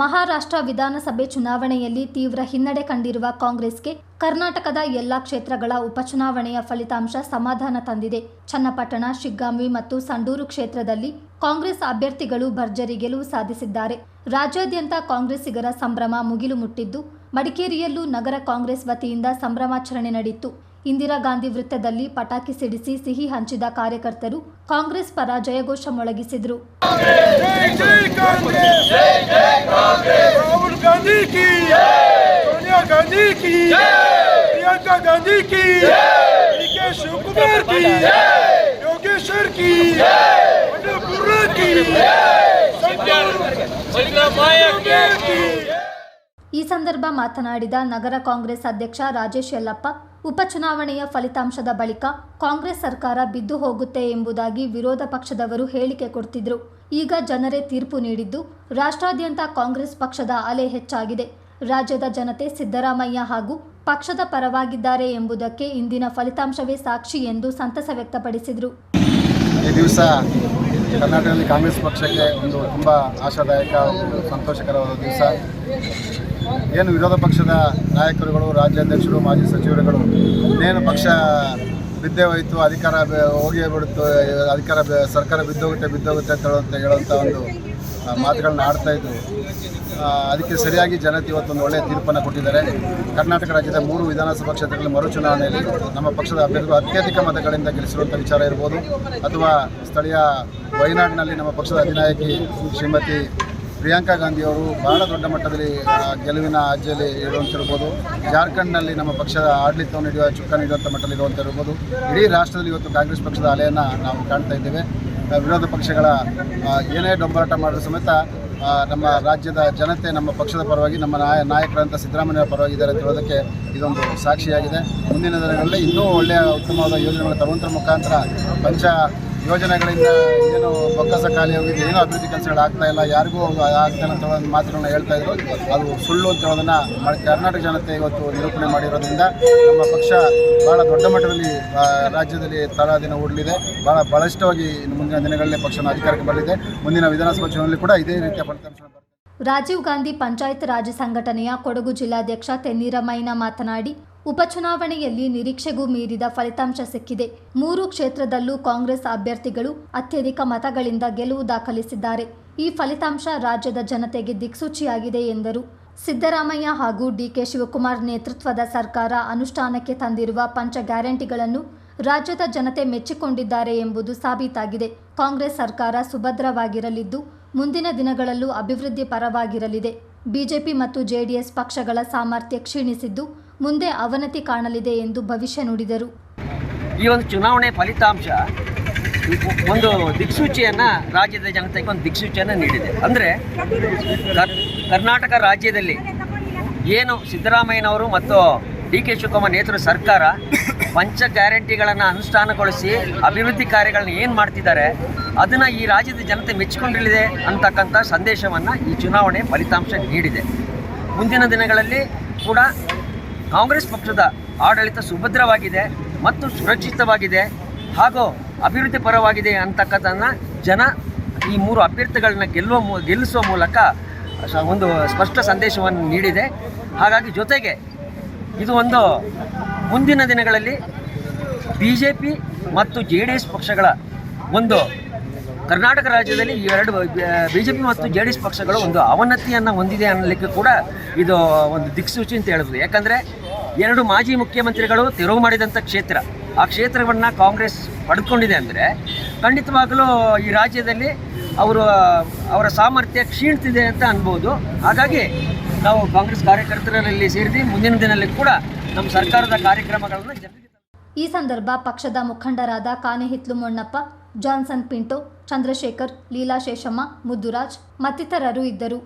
ಮಹಾರಾಷ್ಟ್ರ ವಿಧಾನಸಭೆ ಚುನಾವಣೆಯಲ್ಲಿ ತೀವ್ರ ಹಿನ್ನಡೆ ಕಂಡಿರುವ ಕಾಂಗ್ರೆಸ್ಗೆ ಕರ್ನಾಟಕದ ಎಲ್ಲಾ ಕ್ಷೇತ್ರಗಳ ಉಪಚುನಾವಣೆಯ ಫಲಿತಾಂಶ ಸಮಾಧಾನ ತಂದಿದೆ. ಚನ್ನಪಟ್ಟಣ, ಶಿಗ್ಗಾಂವಿ ಮತ್ತು ಸಂಡೂರು ಕ್ಷೇತ್ರದಲ್ಲಿ ಕಾಂಗ್ರೆಸ್ ಅಭ್ಯರ್ಥಿಗಳು ಭರ್ಜರಿ ಗೆಲುವು ಸಾಧಿಸಿದ್ದಾರೆ. ರಾಜ್ಯಾದ್ಯಂತ ಕಾಂಗ್ರೆಸ್ಸಿಗರ ಸಂಭ್ರಮ ಮುಗಿಲು ಮುಟ್ಟಿದ್ದು, ಮಡಿಕೇರಿಯಲ್ಲೂ ನಗರ ಕಾಂಗ್ರೆಸ್ ವತಿಯಿಂದ ಸಂಭ್ರಮಾಚರಣೆ ನಡೆಯಿತು ಇಂದಿರಾ ಗಾಂಧಿ ವೃತ್ತದಲ್ಲಿ ಪಟಾಕಿ ಸಿಡಿಸಿ ಸಿಹಿ ಹಂಚಿದ ಕಾರ್ಯಕರ್ತರು ಕಾಂಗ್ರೆಸ್ ಪರ ಜಯಘೋಷ ಮೊಳಗಿಸಿದರು ಈ ಸಂದರ್ಭ ಮಾತನಾಡಿದ ನಗರ ಕಾಂಗ್ರೆಸ್ ಅಧ್ಯಕ್ಷ ರಾಜೇಶ್ ಯಲ್ಲಪ್ಪ ಉಪಚುನಾವಣೆಯ ಫಲಿತಾಂಶದ ಬಳಿಕ ಕಾಂಗ್ರೆಸ್ ಸರ್ಕಾರ ಬಿದ್ದು ಹೋಗುತ್ತೆ ಎಂಬುದಾಗಿ ವಿರೋಧ ಪಕ್ಷದವರು ಹೇಳಿಕೆ ಕೊಡ್ತಿದ್ರು. ಈಗ ಜನರೇ ತೀರ್ಪು ನೀಡಿದ್ದು ರಾಷ್ಟ್ರಾದ್ಯಂತ ಕಾಂಗ್ರೆಸ್ ಪಕ್ಷದ ಅಲೆ ಹೆಚ್ಚಾಗಿದೆ. ರಾಜ್ಯದ ಜನತೆ ಸಿದ್ದರಾಮಯ್ಯ ಹಾಗೂ ಪಕ್ಷದ ಪರವಾಗಿದ್ದಾರೆ ಎಂಬುದಕ್ಕೆ ಇಂದಿನ ಫಲಿತಾಂಶವೇ ಸಾಕ್ಷಿ ಎಂದು ಸಂತಸ ವ್ಯಕ್ತಪಡಿಸಿದರು. ಈ ದಿವಸ ಕರ್ನಾಟಕದಲ್ಲಿ ಕಾಂಗ್ರೆಸ್ ಪಕ್ಷಕ್ಕೆ ಒಂದು ತುಂಬ ಆಶಾದಾಯಕ, ಸಂತೋಷಕರವಾದ ದಿವಸ. ಏನು ವಿರೋಧ ಪಕ್ಷದ ನಾಯಕರುಗಳು, ರಾಜ್ಯಾಧ್ಯಕ್ಷರು, ಮಾಜಿ ಸಚಿವರುಗಳು, ಇನ್ನೇನು ಪಕ್ಷ ಬಿದ್ದೇ ಹೋಯಿತು, ಅಧಿಕಾರ ಹೋಗಿ ಬಿಡುತ್ತು ಅಧಿಕಾರ ಸರ್ಕಾರ ಬಿದ್ದೋಗುತ್ತೆ ಬಿದ್ದೋಗುತ್ತೆ ಅಂತ ಹೇಳುವಂಥ ಒಂದು ಮಾತುಗಳನ್ನ ಆಡ್ತಾ ಇದ್ರು ಅದಕ್ಕೆ ಸರಿಯಾಗಿ ಜನತೆ ಇವತ್ತೊಂದು ಒಳ್ಳೆಯ ತೀರ್ಪನ್ನು ಕೊಟ್ಟಿದ್ದಾರೆ. ಕರ್ನಾಟಕ ರಾಜ್ಯದ ಮೂರು ವಿಧಾನಸಭಾ ಕ್ಷೇತ್ರಗಳ ಮರು ಚುನಾವಣೆಯಲ್ಲಿ ನಮ್ಮ ಪಕ್ಷದ ಅಭ್ಯರ್ಥಿಗಳು ಅತ್ಯಧಿಕ ಮತಗಳಿಂದ ಗೆಲ್ಲಿಸಿರುವಂಥ ವಿಚಾರ ಇರ್ಬೋದು. ಅಥವಾ ಸ್ಥಳೀಯ ವಯನಾಡಿನಲ್ಲಿ ನಮ್ಮ ಪಕ್ಷದ ಅಧಿನಾಯಕಿ ಶ್ರೀಮತಿ ಪ್ರಿಯಾಂಕಾ ಗಾಂಧಿಯವರು ಬಹಳ ದೊಡ್ಡ ಮಟ್ಟದಲ್ಲಿ ಗೆಲುವಿನ ಅಜ್ಜಲ್ಲಿ ಇರುವಂತಿರ್ಬೋದು. ಜಾರ್ಖಂಡ್ನಲ್ಲಿ ನಮ್ಮ ಪಕ್ಷದ ಆಡಳಿತವನ್ನು ಹಿಡಿಯುವ ಚುಕ್ಕ ನೀಡುವಂಥ ಮಟ್ಟದಲ್ಲಿ ಇರುವಂತಿರ್ಬೋದು. ಇಡೀ ರಾಷ್ಟ್ರದಲ್ಲಿ ಇವತ್ತು ಕಾಂಗ್ರೆಸ್ ಪಕ್ಷದ ಅಲೆಯನ್ನು ನಾವು ಕಾಣ್ತಾ ಇದ್ದೇವೆ. ವಿರೋಧ ಪಕ್ಷಗಳ ಏನೇ ಡೊಂಬರಾಟ ಮಾಡಿದ್ರು ಸಮೇತ ನಮ್ಮ ರಾಜ್ಯದ ಜನತೆ, ನಮ್ಮ ಪಕ್ಷದ ಪರವಾಗಿ, ನಮ್ಮ ನಾಯ, ನಾಯಕರಂತ ಸಿದ್ದರಾಮಯ್ಯ ಪರವಾಗಿದ್ದಾರೆ ಅಂತ ಹೇಳೋದಕ್ಕೆ ಇದೊಂದು ಸಾಕ್ಷಿಯಾಗಿದೆ. ಮುಂದಿನ ದಿನಗಳಲ್ಲಿ ಇನ್ನೂ ಒಳ್ಳೆಯ ಉತ್ತಮವಾದ ಯೋಜನೆಗಳು ತರುವಂಥ ಮುಖಾಂತರ ಪಂಚ ಯೋಜನೆಗಳಿಂದ ಏನು ಬೊಕ್ಕಸ ಖಾಲಿ ಹೋಗಿದೆ ಏನೂ ಅಭಿವೃದ್ಧಿ ಕೆಲಸಗಳು ಆಗ್ತಾ ಇಲ್ಲ, ಯಾರಿಗೂ ಆಗ್ತಾ ಇಲ್ಲ ಅಂತ ಒಂದು ಮಾತುಗಳನ್ನ ಹೇಳ್ತಾ ಇದ್ರು. ಅದು ಸುಳ್ಳು ಅಂತ ಹೇಳೋದನ್ನ ಕರ್ನಾಟಕ ಜನತೆ ಇವತ್ತು ನಿರೂಪಣೆ ಮಾಡಿರೋದ್ರಿಂದ ನಮ್ಮ ಪಕ್ಷ ಬಹಳ ದೊಡ್ಡ ಮಟ್ಟದಲ್ಲಿ ರಾಜ್ಯದಲ್ಲಿ ತಳದಿನ ಹೂಡಲಿದೆ ಬಹಳ ಬಹಳಷ್ಟವಾಗಿ ಮುಂದಿನ ದಿನಗಳಲ್ಲಿ ಪಕ್ಷನ ಅಧಿಕಾರಕ್ಕೆ ಬರಲಿದೆ. ಮುಂದಿನ ವಿಧಾನಸಭಾ ಚುನಾವಣೆಯಲ್ಲಿ ಕೂಡ ಇದೇ ರೀತಿಯ ಫಲಿತಾಂಶ ರಾಜೀವ್ ಗಾಂಧಿ ಪಂಚಾಯತ್ ರಾಜ್ಯ ಸಂಘಟನೆಯ ಕೊಡಗು ಜಿಲ್ಲಾಧ್ಯಕ್ಷ ತೆನ್ನೀರಮೈನ ಮಾತನಾಡಿ ಉಪಚುನಾವಣೆಯಲ್ಲಿ ನಿರೀಕ್ಷೆಗೂ ಮೀರಿದ ಫಲಿತಾಂಶ ಸಿಕ್ಕಿದೆ. ಮೂರು ಕ್ಷೇತ್ರದಲ್ಲೂ ಕಾಂಗ್ರೆಸ್ ಅಭ್ಯರ್ಥಿಗಳು ಅತ್ಯಧಿಕ ಮತಗಳಿಂದ ಗೆಲುವು ದಾಖಲಿಸಿದ್ದಾರೆ. ಈ ಫಲಿತಾಂಶ ರಾಜ್ಯದ ಜನತೆಗೆ ದಿಕ್ಸೂಚಿಯಾಗಿದೆ ಎಂದರು. ಸಿದ್ದರಾಮಯ್ಯ ಹಾಗೂ ಡಿಕೆ ಶಿವಕುಮಾರ್ ನೇತೃತ್ವದ ಸರ್ಕಾರ ಅನುಷ್ಠಾನಕ್ಕೆ ತಂದಿರುವ ಪಂಚ ಗ್ಯಾರಂಟಿಗಳನ್ನು ರಾಜ್ಯದ ಜನತೆ ಮೆಚ್ಚಿಕೊಂಡಿದ್ದಾರೆ ಎಂಬುದು ಸಾಬೀತಾಗಿದೆ. ಕಾಂಗ್ರೆಸ್ ಸರ್ಕಾರ ಸುಭದ್ರವಾಗಿರಲಿದ್ದು, ಮುಂದಿನ ದಿನಗಳಲ್ಲೂ ಅಭಿವೃದ್ಧಿ ಪರವಾಗಿರಲಿದೆ. ಬಿಜೆಪಿ ಮತ್ತು ಜೆಡಿಎಸ್ ಪಕ್ಷಗಳ ಸಾಮರ್ಥ್ಯ ಕ್ಷೀಣಿಸಿದ್ದು ಮುಂದೆ ಅವನತಿ ಕಾಣಲಿದೆ ಎಂದು ಭವಿಷ್ಯ ನುಡಿದರು. ಈ ಒಂದು ಚುನಾವಣೆ ಫಲಿತಾಂಶ ಒಂದು ದಿಕ್ಸೂಚಿಯನ್ನು ರಾಜ್ಯದ ಜನತೆಗೆ ಒಂದು ದಿಕ್ಸೂಚಿಯನ್ನು ನೀಡಿದೆ. ಅಂದರೆ ಕರ್, ಕರ್ನಾಟಕ ರಾಜ್ಯದಲ್ಲಿ ಏನು ಸಿದ್ದರಾಮಯ್ಯನವರು ಮತ್ತು ಡಿ ಕೆ ಶಿವಕುಮಾರ್ ನೇತೃತ್ವ ಸರ್ಕಾರ ಪಂಚ ಗ್ಯಾರಂಟಿಗಳನ್ನು ಅನುಷ್ಠಾನಗೊಳಿಸಿ ಅಭಿವೃದ್ಧಿ ಕಾರ್ಯಗಳನ್ನು ಏನು ಮಾಡ್ತಿದ್ದಾರೆ, ಅದನ್ನು ಈ ರಾಜ್ಯದ ಜನತೆ ಮೆಚ್ಚಿಕೊಂಡಿರಲಿದೆ ಅಂತಕ್ಕಂಥ ಸಂದೇಶವನ್ನು ಈ ಚುನಾವಣೆ ಫಲಿತಾಂಶ ನೀಡಿದೆ. ಮುಂದಿನ ದಿನಗಳಲ್ಲಿ ಕೂಡ ಕಾಂಗ್ರೆಸ್ ಪಕ್ಷದ ಆಡಳಿತ ಸುಭದ್ರವಾಗಿದೆ ಮತ್ತು ಸುರಕ್ಷಿತವಾಗಿದೆ ಹಾಗೂ ಅಭಿವೃದ್ಧಿ ಪರವಾಗಿದೆ ಅಂತಕ್ಕಂಥದ್ದನ್ನು ಜನ ಈ ಮೂರು ಅಭ್ಯರ್ಥಿಗಳನ್ನ ಗೆಲ್ಲುವ ಗೆಲ್ಲಿಸುವ ಮೂಲಕ ಒಂದು ಸ್ಪಷ್ಟ ಸಂದೇಶವನ್ನು ನೀಡಿದೆ. ಹಾಗಾಗಿ ಜೊತೆಗೆ ಇದು ಒಂದು ಮುಂದಿನ ದಿನಗಳಲ್ಲಿ ಬಿ ಮತ್ತು ಜೆ ಪಕ್ಷಗಳ ಒಂದು ಕರ್ನಾಟಕ ರಾಜ್ಯದಲ್ಲಿ ಈ ಎರಡು ಬಿ ಜೆ ಪಿ ಮತ್ತು ಜೆ ಡಿ ಎಸ್ ಪಕ್ಷಗಳು ಒಂದು ಅವನತಿಯನ್ನು ಹೊಂದಿದೆ ಅನ್ನಲಿಕ್ಕೆ ಕೂಡ ಇದು ಒಂದು ದಿಕ್ಸೂಚಿ ಅಂತ ಹೇಳ್ಬೋದು. ಯಾಕಂದರೆ ಎರಡು ಮಾಜಿ ಮುಖ್ಯಮಂತ್ರಿಗಳು ತೆರವು ಮಾಡಿದಂಥ ಕ್ಷೇತ್ರ. ಆ ಕ್ಷೇತ್ರವನ್ನು ಕಾಂಗ್ರೆಸ್ ಪಡ್ಕೊಂಡಿದೆ ಅಂದರೆ ಖಂಡಿತವಾಗಲೂ ಈ ರಾಜ್ಯದಲ್ಲಿ ಅವರು, ಅವರ ಸಾಮರ್ಥ್ಯ ಕ್ಷೀಣಿಸಿದೆ ಅಂತ ಅನ್ಬೋದು. ಹಾಗಾಗಿ ನಾವು ಕಾಂಗ್ರೆಸ್ ಕಾರ್ಯಕರ್ತರಲ್ಲಿ ಸೇರಿದ್ವಿ. ಮುಂದಿನ ದಿನದಲ್ಲಿ ಕೂಡ ನಮ್ಮ ಸರ್ಕಾರದ ಕಾರ್ಯಕ್ರಮಗಳನ್ನು ಈ ಸಂದರ್ಭ ಪಕ್ಷದ ಮುಖಂಡರಾದ ಕಾನೆಹಿತ್ಲು ಮೊಣ್ಣಪ್ಪ ಜಾನ್ಸನ್ ಪಿಂಟೋ ಚಂದ್ರಶೇಖರ್ ಲೀಲಾ ಶೇಷಮ್ಮ ಮುದ್ದುರಾಜ್ ಮತ್ತಿತರರು ಇದ್ದರು.